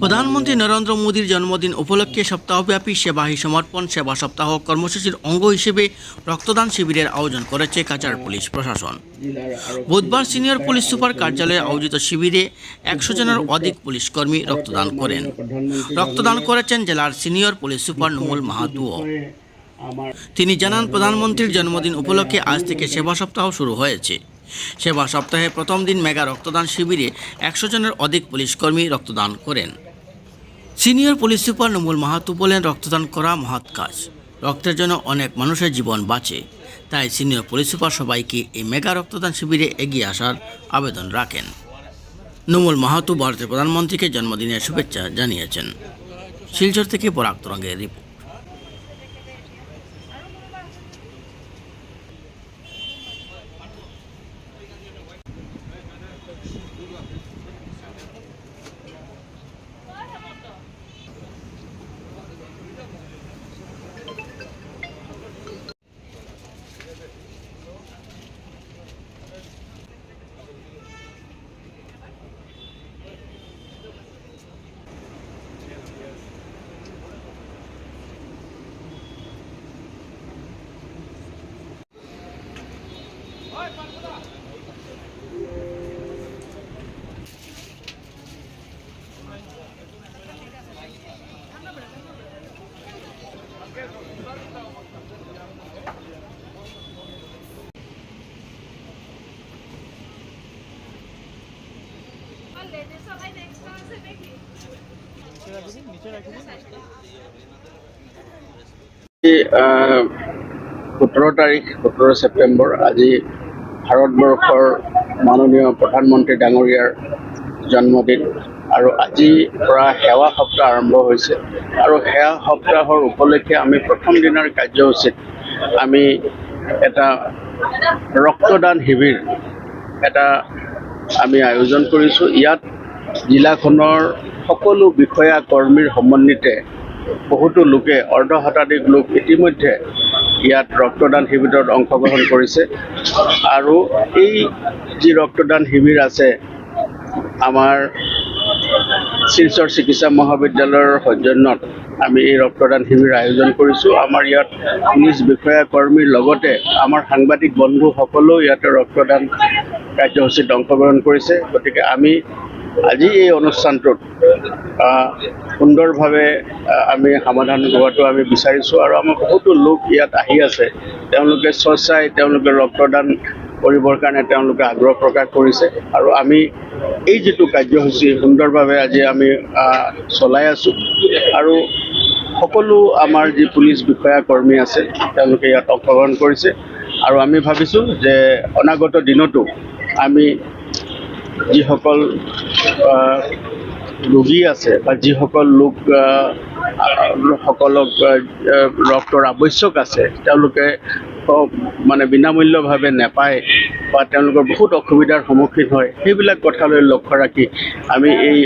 প্রধানমন্ত্রী নরেন্দ্র মোদীর জন্মদিন উপলক্ষে সপ্তাহব্যাপী সেবাহী সমর্পণ, সেবা সপ্তাহ কর্মসূচির অঙ্গ হিসেবে রক্তদান শিবিরের আয়োজন করেছে কাচার পুলিশ প্রশাসন। বুধবার সিনিয়র পুলিশ সুপার কার্যালয়ে আয়োজিত শিবিরে একশো জনের অধিক পুলিশ কর্মী রক্তদান করেন। রক্তদান করেছেন জেলার senior police super Numul Mahato. তিনি জানান, প্রধানমন্ত্রীর জন্মদিন উপলক্ষে আজ থেকে সেবা সপ্তাহ শুরু হয়েছে। সেবা সপ্তাহে প্রথম দিন মেগা রক্তদান শিবিরে একশো জনের অধিক পুলিশকর্মী রক্তদান করেন। Senior police super Numul Mahato বলেন, রক্তদান করা মহৎ কাজ। রক্তের জন্য অনেক মানুষের জীবন বাঁচে। তাই সিনিয়র পুলিশ সুপার সবাইকে এই মেগা রক্তদান শিবিরে এগিয়ে আসার আবেদন রাখেন। নমুল মাহাতু ভারতের প্রধানমন্ত্রীকে জন্মদিনের শুভেচ্ছা জানিয়েছেন। শিলচর থেকে পরাক্তরঙ্গের রিপোর্ট। সোতৰ তাৰিখ সোতৰ ছেপ্টেম্বৰ আজি ভাৰতবৰ্ষৰ মাননীয় প্ৰধানমন্ত্ৰী ডাঙৰীয়াৰ জন্মদিন। আৰু আজিৰ পৰা সেৱা সপ্তাহ আৰম্ভ হৈছে। আৰু সেৱা সপ্তাহৰ উপলক্ষে আমি প্ৰথম দিনৰ কাৰ্যসূচীত আমি এটা ৰক্তদান শিবিৰ, এটা আমি আয়োজন কৰিছোঁ। ইয়াত জিলাখনৰ সকলো বিষয়া কৰ্মীৰ সমন্বিতে বহুতো লোকে, অৰ্ধ শতাধিক লোক ইতিমধ্যে ইয়াত ৰক্তদান শিবিৰত অংশগ্ৰহণ কৰিছে। আৰু এই যি ৰক্তদান শিবিৰ আছে, আমাৰ শিলচৰ চিকিৎসা মহাবিদ্যালয়ৰ সৌজন্যত আমি এই ৰক্তদান শিবিৰ আয়োজন কৰিছোঁ। আমাৰ ইয়াত পুলিচ বিষয়া কৰ্মীৰ লগতে আমাৰ সাংবাদিক বন্ধুসকলেও ইয়াতে ৰক্তদান কাৰ্যসূচীত অংশগ্ৰহণ কৰিছে। গতিকে আমি আজি এই অনুষ্ঠানটোত সুন্দৰভাৱে আমি সমাধান হোৱাটো আমি বিচাৰিছোঁ আৰু আমাৰ বহুতো লোক ইয়াত আহি আছে। তেওঁলোকে স্বচ্ছাই তেওঁলোকে ৰক্তদান কৰিবৰ কাৰণে তেওঁলোকে আগ্ৰহ প্ৰকাশ কৰিছে আৰু আমি এই যিটো কাৰ্যসূচী সুন্দৰভাৱে আজি আমি চলাই আছোঁ আৰু সকলো আমাৰ যি পুলিচ বিষয়া কৰ্মী আছে, তেওঁলোকে ইয়াত অংশগ্ৰহণ কৰিছে আৰু আমি ভাবিছোঁ যে অনাগত দিনতো আমি যিসকল ৰোগী আছে বা যিসকল লোক সকলক ৰক্তৰ আৱশ্যক আছে, তেওঁলোকে মানে বিনামূল্যভাৱে নাপায় বা তেওঁলোকৰ বহুত অসুবিধাৰ সন্মুখীন হয়, সেইবিলাক কথালৈ লক্ষ্য ৰাখি আমি এই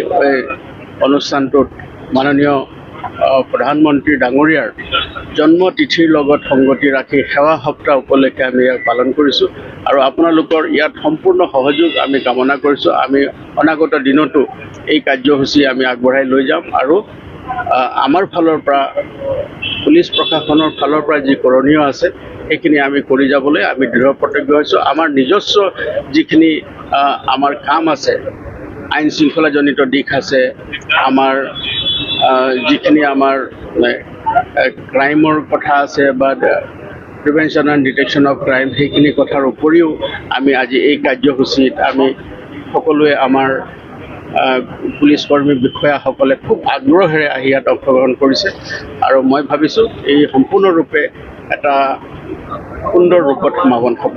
অনুষ্ঠানটোত মাননীয় প্ৰধানমন্ত্ৰী ডাঙৰীয়াৰ জন্ম তিথিৰ লগত সংগতি ৰাখি সেৱা সপ্তাহ উপলক্ষে আমি ইয়াক পালন কৰিছোঁ। আৰু আপোনালোকৰ ইয়াত সম্পূৰ্ণ সহযোগ আমি কামনা কৰিছোঁ। আমি অনাগত দিনতো এই কাৰ্যসূচী আমি আগবঢ়াই লৈ যাম। আৰু আমাৰ ফালৰ পৰা, পুলিচ প্ৰশাসনৰ ফালৰ পৰা যি কৰণীয় আছে, সেইখিনি আমি কৰি যাবলৈ আমি দৃঢ় প্ৰতিজ্ঞ হৈছোঁ। আমাৰ নিজস্ব যিখিনি আমাৰ কাম আছে, আইন শৃংখলাজনিত দিশ আছে, আমাৰ যিখিনি আমাৰ ক্ৰাইমৰ কথা আছে বা prevention and detection of crime সেইখিনি কথাৰ উপৰিও আমি আজি এই কাৰ্যসূচীত আমি সকলোৱে আমাৰ পুলিচ কৰ্মী বিষয়াসকলে খুব আগ্ৰহেৰে আহি ইয়াত অংশগ্ৰহণ কৰিছে। আৰু মই ভাবিছোঁ এই সম্পূৰ্ণৰূপে এটা সুন্দৰ ৰূপত সমাপন হ'ব।